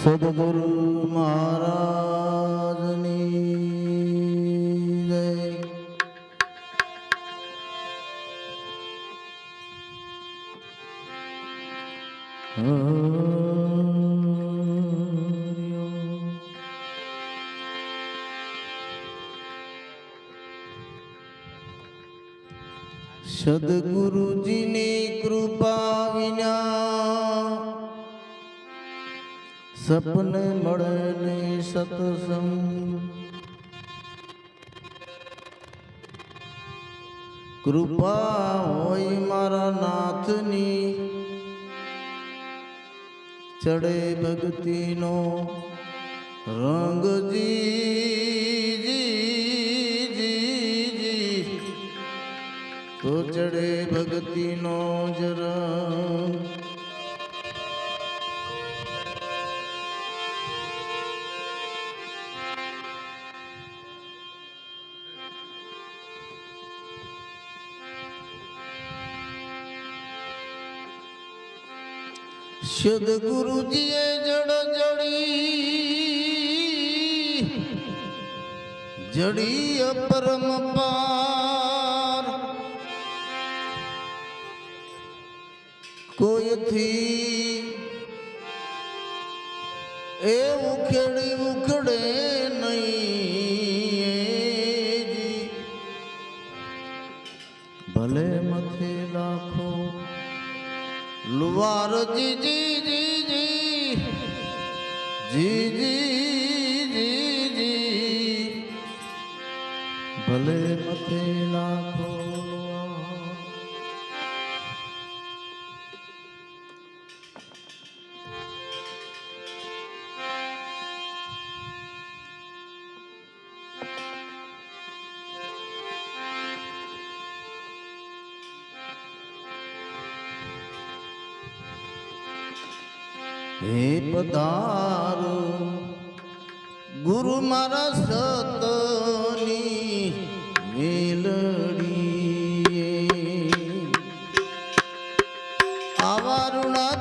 સદગુરુ મહારાજની જય. હરિ સપને મળે ને સતસંગ કૃપા હોય મારા નાથની. ચડે રંગ જી જી જી જી. તો ચડે ભક્તિનો સદગુરુજીએ જડ જડી જડી અપરમ પાર. કોઈથી એ ઉખેડી ઉખડે નહીં ભલે મથે લાખો લુવાર જી જી જી જી. જી જી જી જી. ભલે મથે તારું ગુરુ મારા સતની મેલડી આવારુણા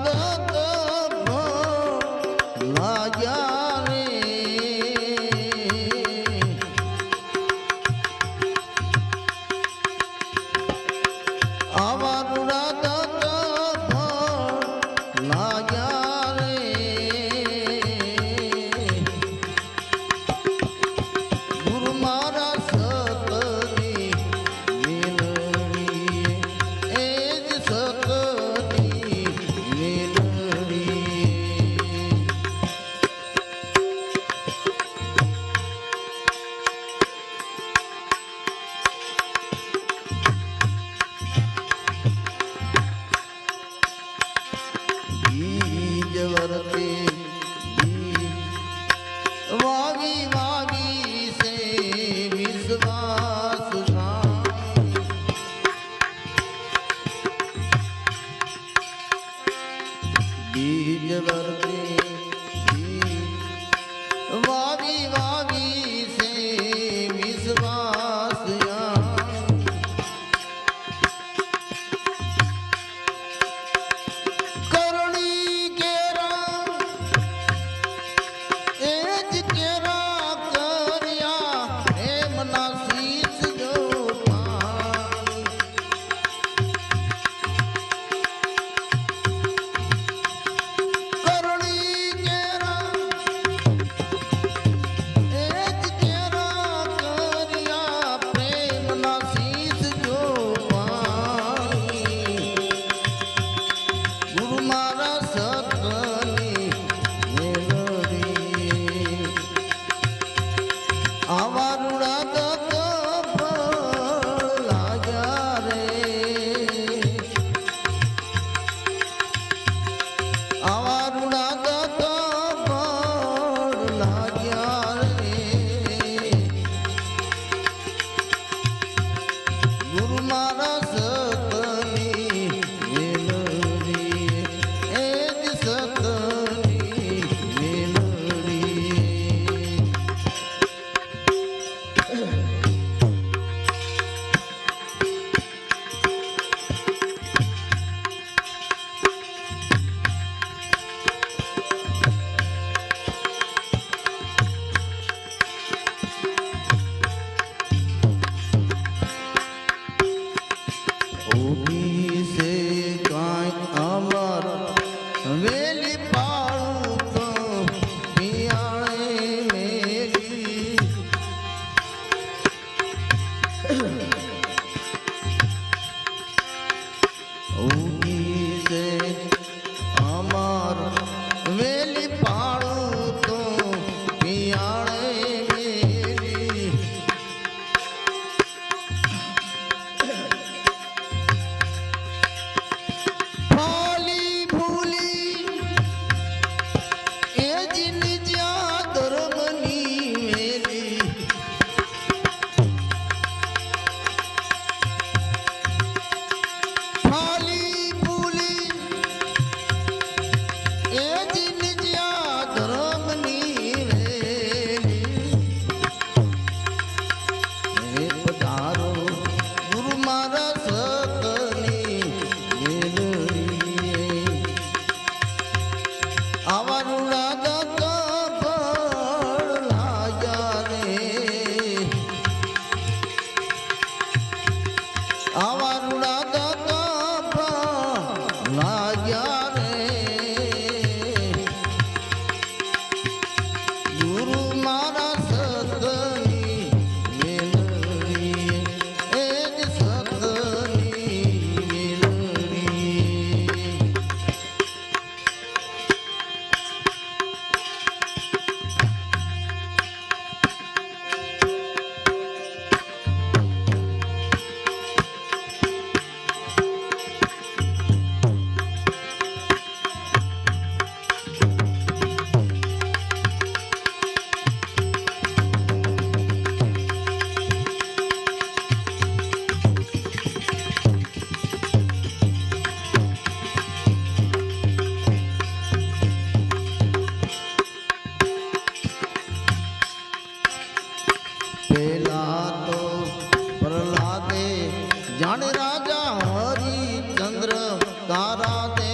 तारा दे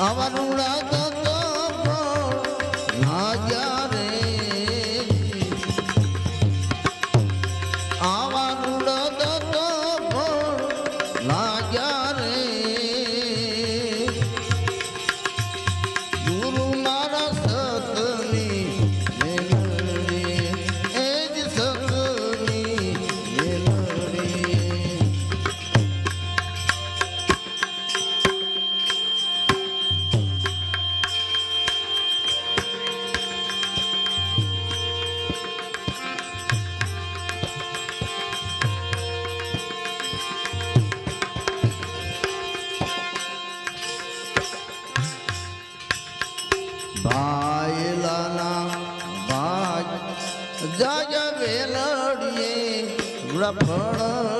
આવરુણા ભાઈલાના ભાગ જય વેલડીએ રફળ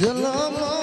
Yalama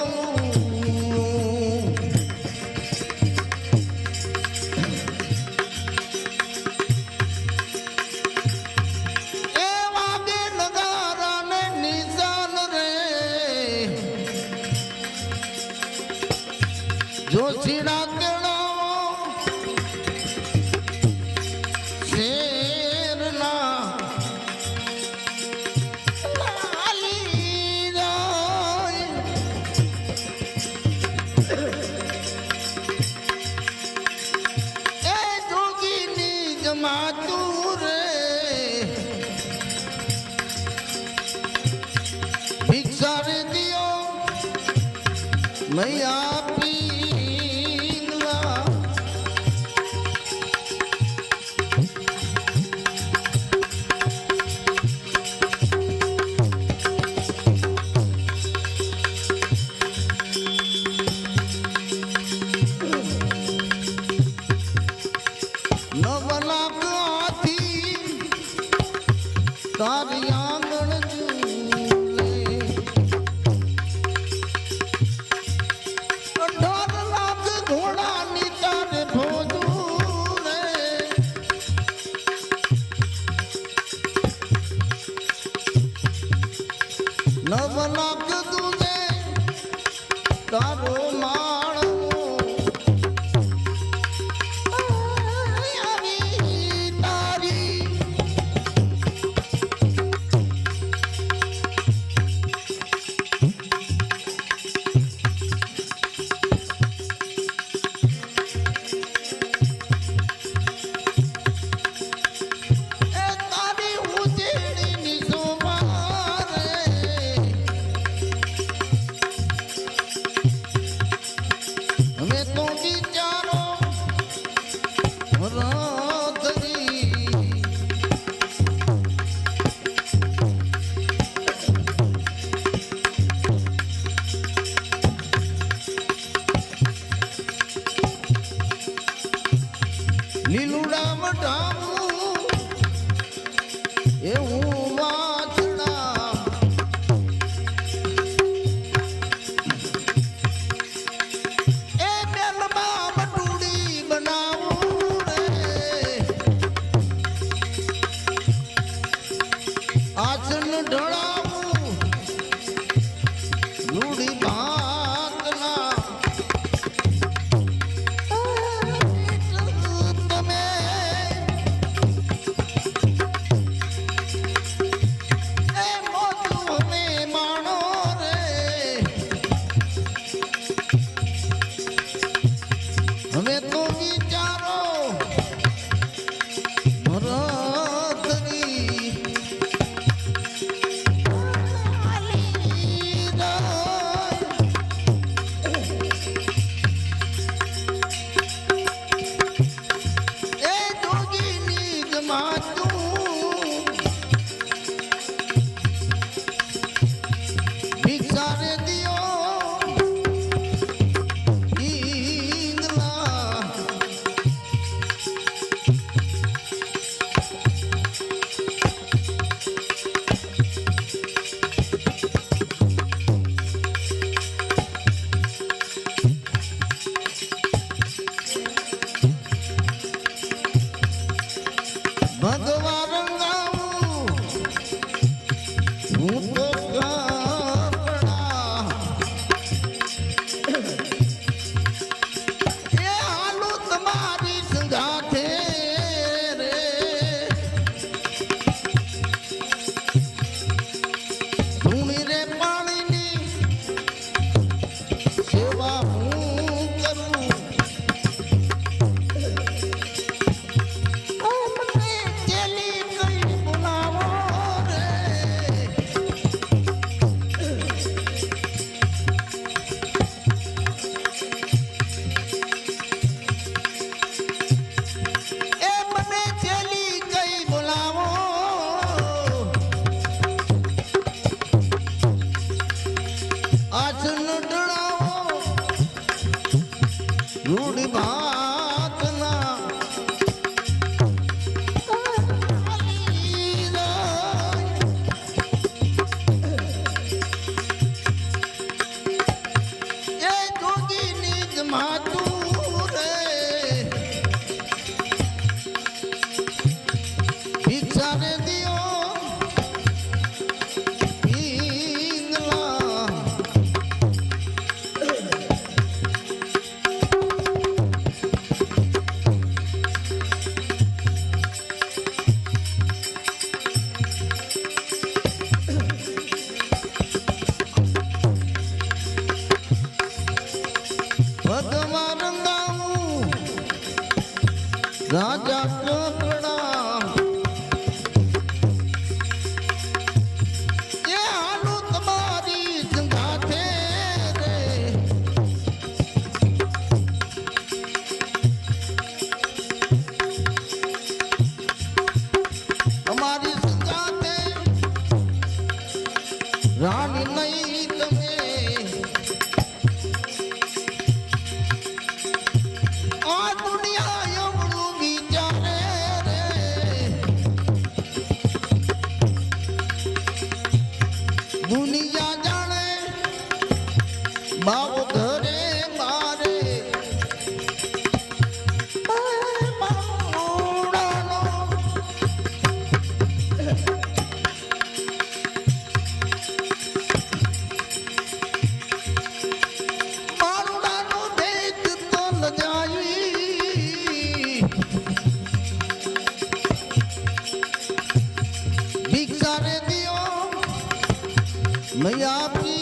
મૈયા પીંગલા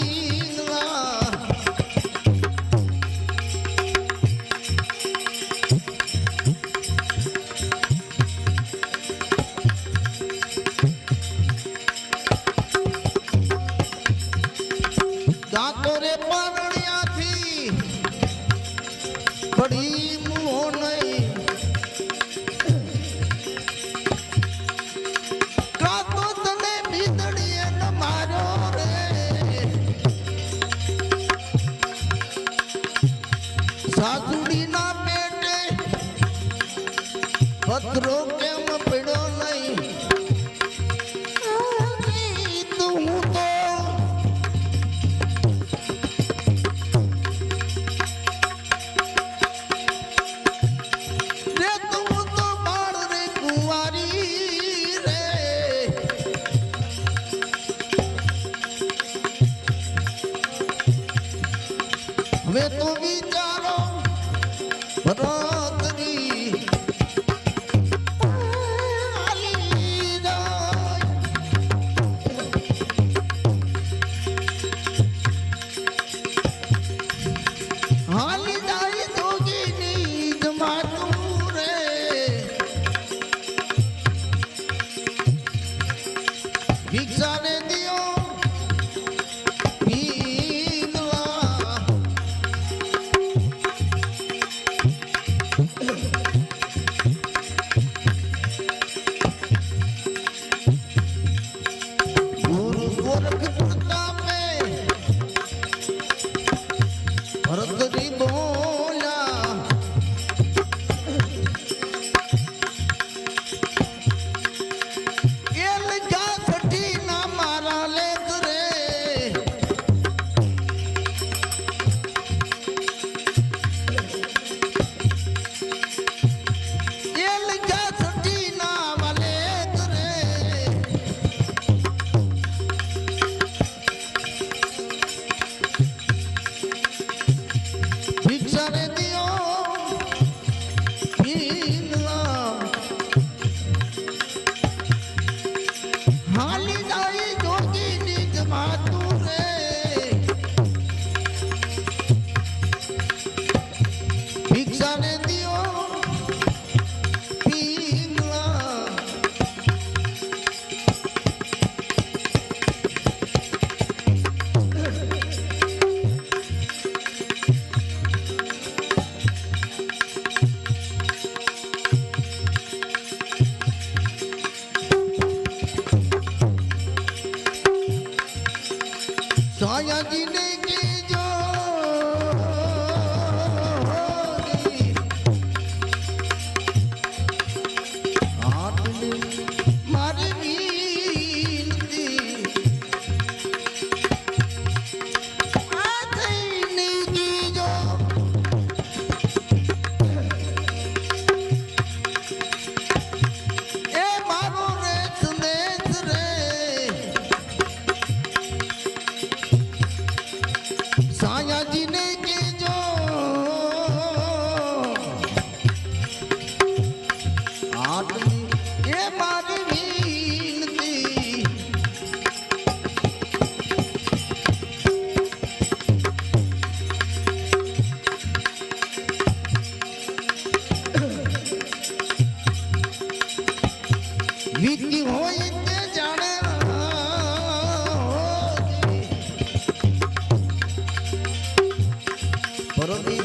পরদিন